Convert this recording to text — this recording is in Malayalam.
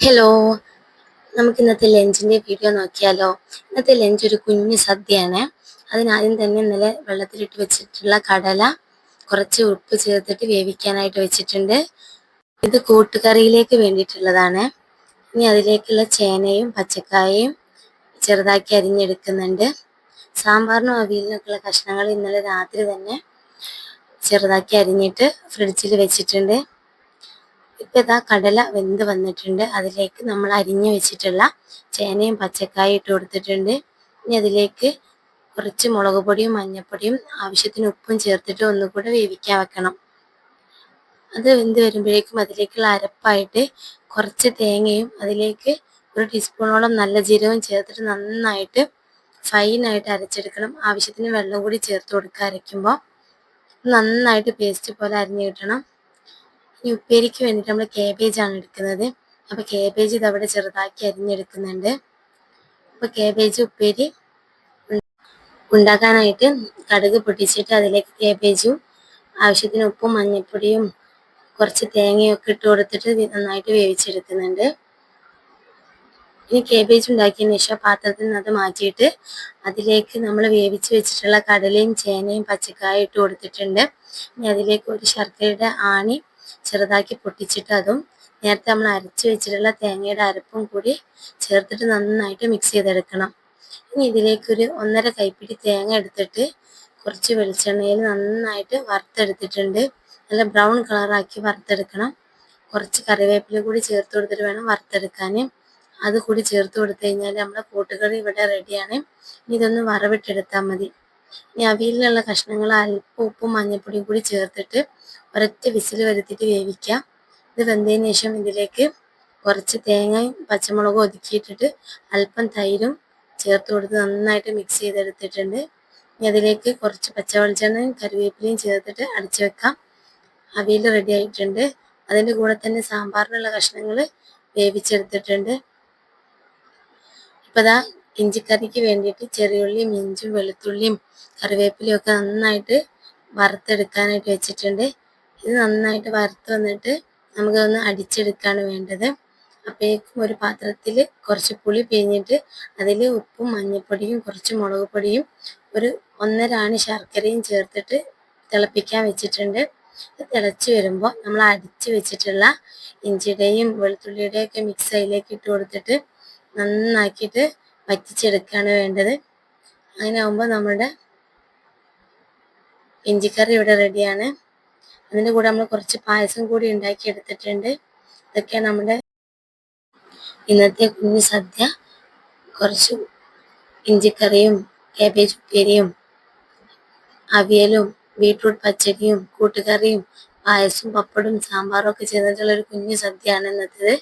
ഹലോ നമുക്ക് ഇന്നത്തെ ലഞ്ചിന്റെ വീഡിയോ നോക്കിയാലോ? ഇന്നത്തെ ലഞ്ച് ഒരു കുഞ്ഞു സദ്യയാണ്. അതിനാദ്യം തന്നെ ഇന്നലെ വെള്ളത്തിലിട്ട് വെച്ചിട്ടുള്ള കടല കുറച്ച് ഉപ്പ് ചേർത്തിട്ട് വേവിക്കാനായിട്ട് വെച്ചിട്ടുണ്ട്. ഇത് കൂട്ടുകറിയിലേക്ക് വേണ്ടിയിട്ടുള്ളതാണ്. ഇനി അതിലേക്കുള്ള ചേനയും പച്ചക്കായയും ചെറുതാക്കി അരിഞ്ഞെടുക്കുന്നുണ്ട്. സാമ്പാറിനും അവിയലിനൊക്കെയുള്ള കഷ്ണങ്ങൾ ഇന്നലെ രാത്രി തന്നെ ചെറുതാക്കി അരിഞ്ഞിട്ട് ഫ്രിഡ്ജിൽ വെച്ചിട്ടുണ്ട്. ഇപ്പം ഇതാ കടല വെന്ത് വന്നിട്ടുണ്ട്. അതിലേക്ക് നമ്മൾ അരിഞ്ഞു വെച്ചിട്ടുള്ള ചേനയും പച്ചക്കായും ഇട്ട് കൊടുത്തിട്ടുണ്ട്. ഇനി അതിലേക്ക് കുറച്ച് മുളക് പൊടിയും മഞ്ഞൾപ്പൊടിയും ആവശ്യത്തിന് ഉപ്പും ചേർത്തിട്ട് ഒന്നുകൂടെ വേവിക്കാൻ വെക്കണം. അത് വെന്ത് വരുമ്പോഴേക്കും അതിലേക്കുള്ള അരപ്പായിട്ട് കുറച്ച് തേങ്ങയും അതിലേക്ക് ഒരു ടീസ്പൂണോളം നല്ല ജീരകവും ചേർത്തിട്ട് നന്നായിട്ട് ഫൈനായിട്ട് അരച്ചെടുക്കണം. ആവശ്യത്തിന് വെള്ളം കൂടി ചേർത്ത് കൊടുക്കുക അരയ്ക്കുമ്പോൾ. നന്നായിട്ട് പേസ്റ്റ് പോലെ അരിഞ്ഞു കിട്ടണം. ഈ ഉപ്പേരിക്ക് വേണ്ടിയിട്ട് നമ്മൾ കേബേജ് ആണ് എടുക്കുന്നത്. അപ്പോൾ കേബേജ് ഇതവിടെ ചെറുതാക്കി അരിഞ്ഞെടുക്കുന്നുണ്ട്. അപ്പോൾ കേബേജ് ഉപ്പേരി ഉണ്ടാക്കാനായിട്ട് കടുക് പൊട്ടിച്ചിട്ട് അതിലേക്ക് കേബേജും ആവശ്യത്തിന് ഉപ്പും മഞ്ഞൾപ്പൊടിയും കുറച്ച് തേങ്ങയൊക്കെ ഇട്ട് കൊടുത്തിട്ട് നന്നായിട്ട് വേവിച്ചെടുക്കുന്നുണ്ട്. ഇനി കേബേജ് ഉണ്ടാക്കിയതിന് ശേഷം പാത്രത്തിൽ നിന്ന് അത് മാറ്റിയിട്ട് അതിലേക്ക് നമ്മൾ വേവിച്ച് വെച്ചിട്ടുള്ള കടലയും ചേനയും പച്ചക്കായും ഇട്ട് കൊടുത്തിട്ടുണ്ട്. ഇനി അതിലേക്ക് ഒരു ശർക്കരയുടെ ആണി ചെറുതാക്കി പൊട്ടിച്ചിട്ട് അതും നേരത്തെ നമ്മൾ അരച്ച് വെച്ചിട്ടുള്ള തേങ്ങയുടെ അരപ്പും കൂടി ചേർത്തിട്ട് നന്നായിട്ട് മിക്സ് ചെയ്തെടുക്കണം. ഇനി ഇതിലേക്കൊരു ഒന്നര കൈപ്പിടി തേങ്ങ എടുത്തിട്ട് കുറച്ച് വെളിച്ചെണ്ണയിൽ നന്നായിട്ട് വറുത്തെടുത്തിട്ടുണ്ട്. നല്ല ബ്രൗൺ കളറാക്കി വറുത്തെടുക്കണം. കുറച്ച് കറിവേപ്പില കൂടി ചേർത്ത് കൊടുത്തിട്ട് വേണം വറുത്തെടുക്കാൻ അത് കൂടി ചേർത്ത് കൊടുത്തു കഴിഞ്ഞാൽ നമ്മുടെ കൂട്ടുകറി ഇവിടെ റെഡിയാണ് ഇനി ഇതൊന്ന് വറവിട്ടെടുത്താൽ മതി. ഇനി അവിയലിലുള്ള കഷ്ണങ്ങൾ അല്പം ഉപ്പും മഞ്ഞൾപ്പൊടിയും കൂടി ചേർത്തിട്ട് ഒരൊറ്റ വിസിൽ വരുത്തിയിട്ട് വേവിക്കാം. ഇത് വെന്തതിന് ശേഷം ഇതിലേക്ക് കുറച്ച് തേങ്ങയും പച്ചമുളകും ഒതുക്കിയിട്ടിട്ട് അല്പം തൈരും ചേർത്ത് കൊടുത്ത് നന്നായിട്ട് മിക്സ് ചെയ്തെടുത്തിട്ടുണ്ട്. ഇനി അതിലേക്ക് കുറച്ച് പച്ചവെളിച്ചെണ്ണയും കറിവേപ്പിലയും ചേർത്തിട്ട് അടച്ചു വെക്കാം. അവിയൽ റെഡി ആയിട്ടുണ്ട്. അതിന്റെ കൂടെ തന്നെ സാമ്പാറിനുള്ള കഷ്ണങ്ങൾ വേവിച്ചെടുത്തിട്ടുണ്ട്. ഇപ്പം ദാ ഇഞ്ചിക്കറിക്ക് വേണ്ടിയിട്ട് ചെറിയുള്ളിയും ഇഞ്ചും വെളുത്തുള്ളിയും കറിവേപ്പിലയും ഒക്കെ നന്നായിട്ട് വറുത്തെടുക്കാനായിട്ട് വെച്ചിട്ടുണ്ട്. ഇത് നന്നായിട്ട് വറുത്ത് വന്നിട്ട് നമുക്കൊന്ന് അടിച്ചെടുക്കുകയാണ് വേണ്ടത്. അപ്പോഴേക്കും ഒരു പാത്രത്തിൽ കുറച്ച് പുളി പിഴിഞ്ഞിട്ട് അതിൽ ഉപ്പും മഞ്ഞൾപ്പൊടിയും കുറച്ച് മുളക് പൊടിയും ഒരു ഒന്നരാണി ശർക്കരയും ചേർത്തിട്ട് തിളപ്പിക്കാൻ വെച്ചിട്ടുണ്ട്. തിളച്ച് വരുമ്പോൾ നമ്മൾ അടിച്ച് വെച്ചിട്ടുള്ള ഇഞ്ചിയുടെയും വെളുത്തുള്ളിയുടെയും ഒക്കെ മിക്സ് അതിലേക്ക് ഇട്ട് കൊടുത്തിട്ട് നന്നാക്കിയിട്ട് വറ്റിച്ചെടുക്കുകയാണ് വേണ്ടത്. അങ്ങനെ ആകുമ്പോൾ നമ്മുടെ ഇഞ്ചിക്കറി ഇവിടെ റെഡിയാണ്. അതിന്റെ കൂടെ നമ്മൾ കുറച്ച് പായസം കൂടി ഉണ്ടാക്കി എടുത്തിട്ടുണ്ട്. ഇതൊക്കെയാണ് നമ്മുടെ ഇന്നത്തെ കുഞ്ഞു സദ്യ. കുറച്ച് ഇഞ്ചിക്കറിയും കാബേജ് ഉപ്പേരിയും അവിയലും ബീട്രൂട്ട് പച്ചടിയും കൂട്ടുകറിയും പായസവും പപ്പടും സാമ്പാറും ഒക്കെ ചേർന്നിട്ടുള്ള ഒരു കുഞ്ഞു സദ്യയാണ് ഇന്നത്തേത്.